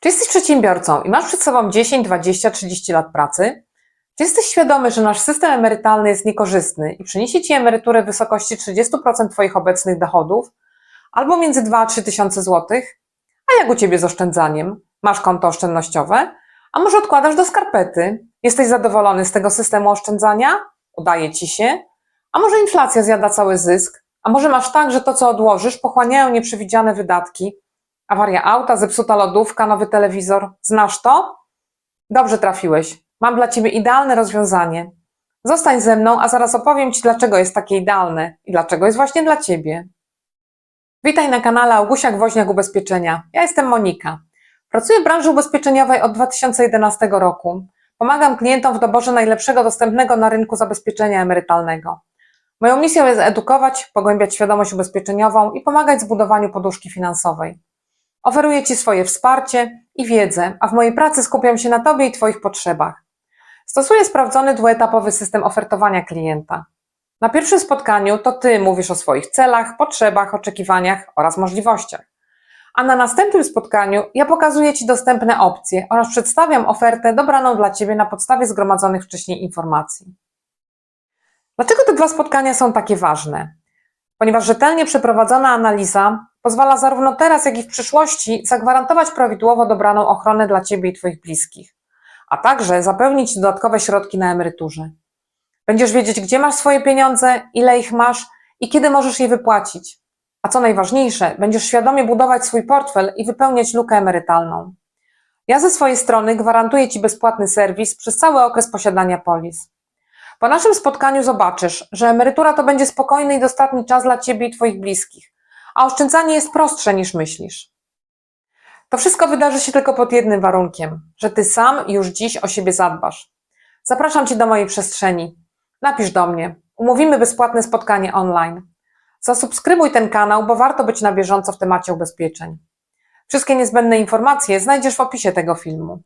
Czy jesteś przedsiębiorcą i masz przed sobą 10, 20, 30 lat pracy? Czy jesteś świadomy, że nasz system emerytalny jest niekorzystny i przyniesie Ci emeryturę w wysokości 30% Twoich obecnych dochodów albo między 2 a 3 tysiące złotych? A jak u Ciebie z oszczędzaniem? Masz konto oszczędnościowe? A może odkładasz do skarpety? Jesteś zadowolony z tego systemu oszczędzania? Udaje Ci się? A może inflacja zjada cały zysk? A może masz tak, że to, co odłożysz, pochłaniają nieprzewidziane wydatki? Awaria auta, zepsuta lodówka, nowy telewizor. Znasz to? Dobrze trafiłeś. Mam dla Ciebie idealne rozwiązanie. Zostań ze mną, a zaraz opowiem Ci, dlaczego jest takie idealne i dlaczego jest właśnie dla Ciebie. Witaj na kanale Augusiak Woźniak Ubezpieczenia. Ja jestem Monika. Pracuję w branży ubezpieczeniowej od 2011 roku. Pomagam klientom w doborze najlepszego dostępnego na rynku zabezpieczenia emerytalnego. Moją misją jest edukować, pogłębiać świadomość ubezpieczeniową i pomagać w zbudowaniu poduszki finansowej. Oferuję Ci swoje wsparcie i wiedzę, a w mojej pracy skupiam się na Tobie i Twoich potrzebach. Stosuję sprawdzony dwuetapowy system ofertowania klienta. Na pierwszym spotkaniu to Ty mówisz o swoich celach, potrzebach, oczekiwaniach oraz możliwościach. A na następnym spotkaniu ja pokazuję Ci dostępne opcje oraz przedstawiam ofertę dobraną dla Ciebie na podstawie zgromadzonych wcześniej informacji. Dlaczego te dwa spotkania są takie ważne? Ponieważ rzetelnie przeprowadzona analiza pozwala zarówno teraz, jak i w przyszłości zagwarantować prawidłowo dobraną ochronę dla Ciebie i Twoich bliskich, a także zapewnić dodatkowe środki na emeryturze. Będziesz wiedzieć, gdzie masz swoje pieniądze, ile ich masz i kiedy możesz je wypłacić. A co najważniejsze, będziesz świadomie budować swój portfel i wypełniać lukę emerytalną. Ja ze swojej strony gwarantuję Ci bezpłatny serwis przez cały okres posiadania polis. Po naszym spotkaniu zobaczysz, że emerytura to będzie spokojny i dostatni czas dla Ciebie i Twoich bliskich, a oszczędzanie jest prostsze niż myślisz. To wszystko wydarzy się tylko pod jednym warunkiem, że Ty sam już dziś o siebie zadbasz. Zapraszam Cię do mojej przestrzeni. Napisz do mnie. Umówimy bezpłatne spotkanie online. Zasubskrybuj ten kanał, bo warto być na bieżąco w temacie ubezpieczeń. Wszystkie niezbędne informacje znajdziesz w opisie tego filmu.